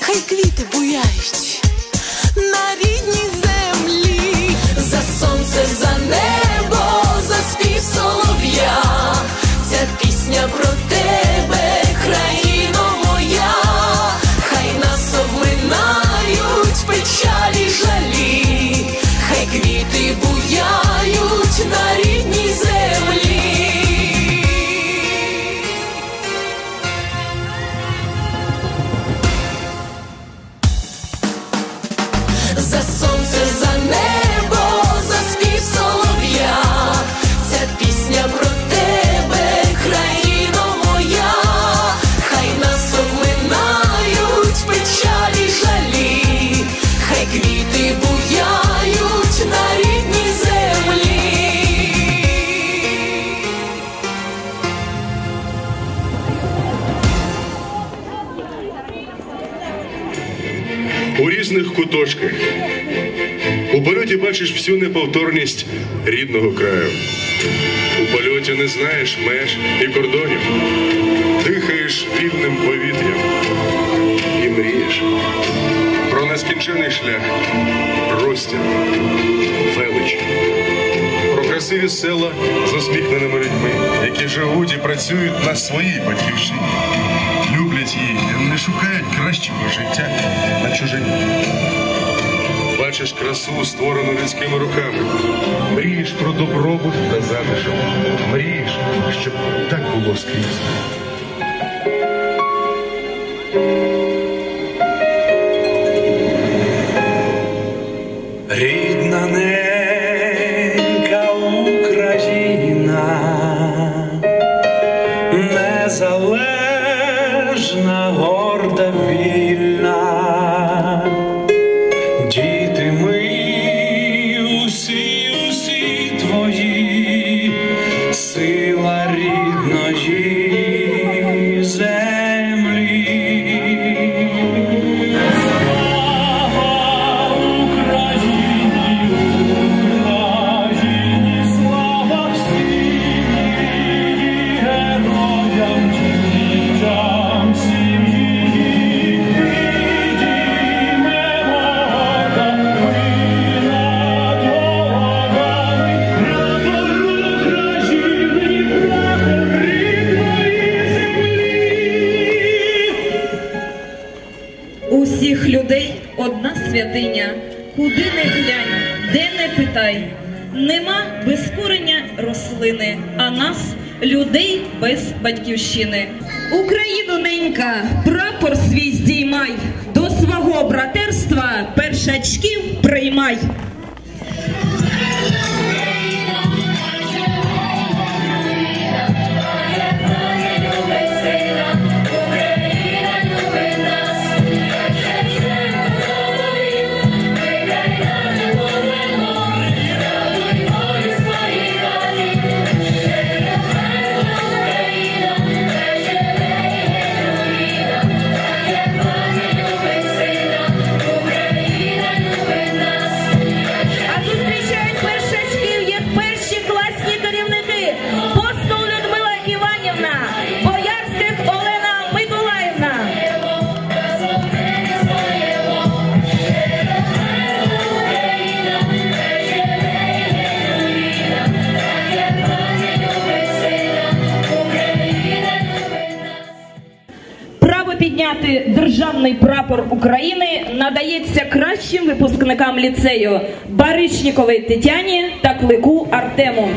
хай квіти буяють на рідній землі, за сонце, за небо, за спів солов'я, ця пісня про тебе, у різних куточках. У польоті бачиш всю неповторність рідного краю. У польоті не знаєш меж і кордонів, дихаєш вільним повітрям і мрієш про нескінчений шлях, простір, велич, про красиві села з усміхненими людьми, які живуть і працюють на своїй батьківщині люблять її, не шукають кращого життя на чужині. Бачиш красу, створену людськими руками. Мрієш про добробут та затишок. Мрієш, щоб так було скрізь. Куди не глянь, де не питай. Нема без корення рослини, а нас, людей без батьківщини. Україну ненька, прапор свій здіймай, до свого братерства першачків приймай. Державний прапор України надається кращим випускникам ліцею Баришніковій Тетяні та Клику Артему.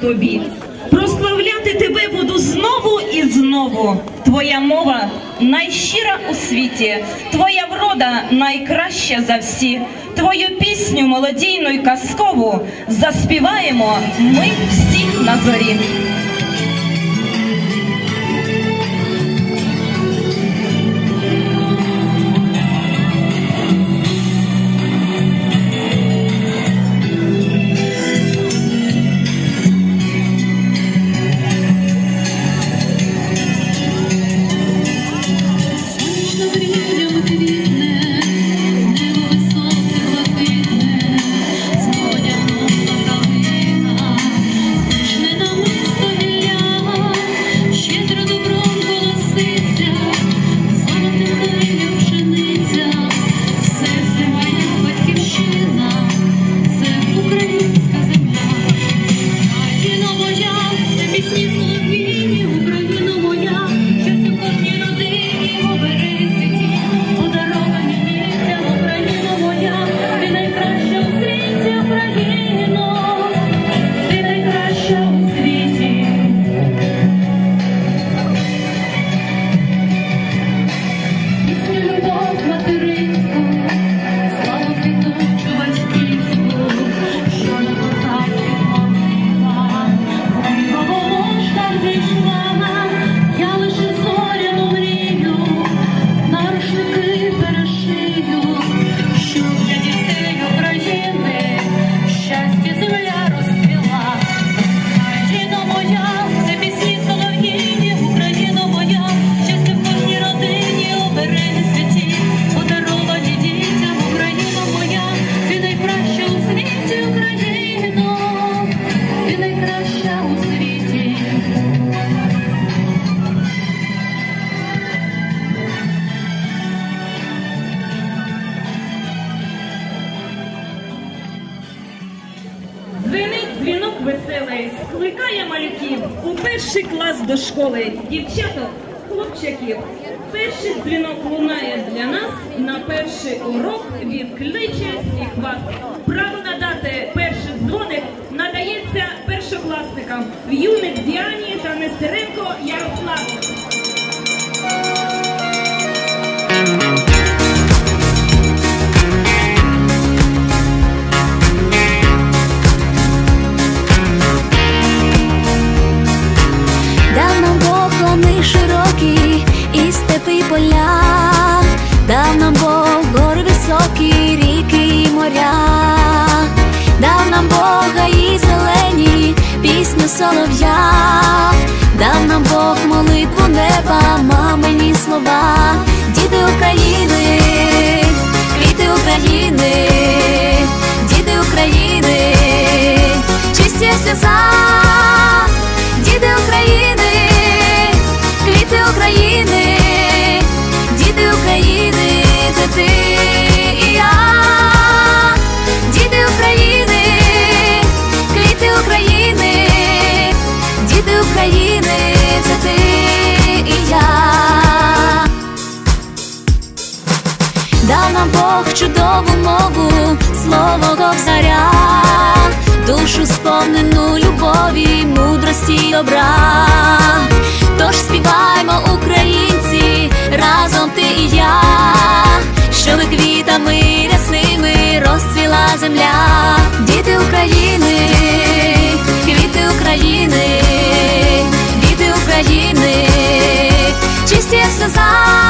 тобі. Прославляти тебе буду знову і знову. Твоя мова найщира у світі, твоя врода найкраща за всі. Твою пісню молодійну й казкову заспіваємо ми всі на зорі. до школи дівчаток, хлопчиків, Перший дзвінок лунає для нас на перший урок відкличе всіх вас. Право надати перший дзвоник надається першокласникам в юних Діані та Нестеренко Ярославу. солов'я, дав нам Бог молитву неба, мамині слова, діти України, квіти України, діти України, чисті сльоза. мову слово ковзаря, душу сповнену любові, мудрості й добра. Тож співаймо, українці, разом ти і я, щоби квітами рясними розцвіла земля, діти України, квіти України, діти України, чисті як сльоза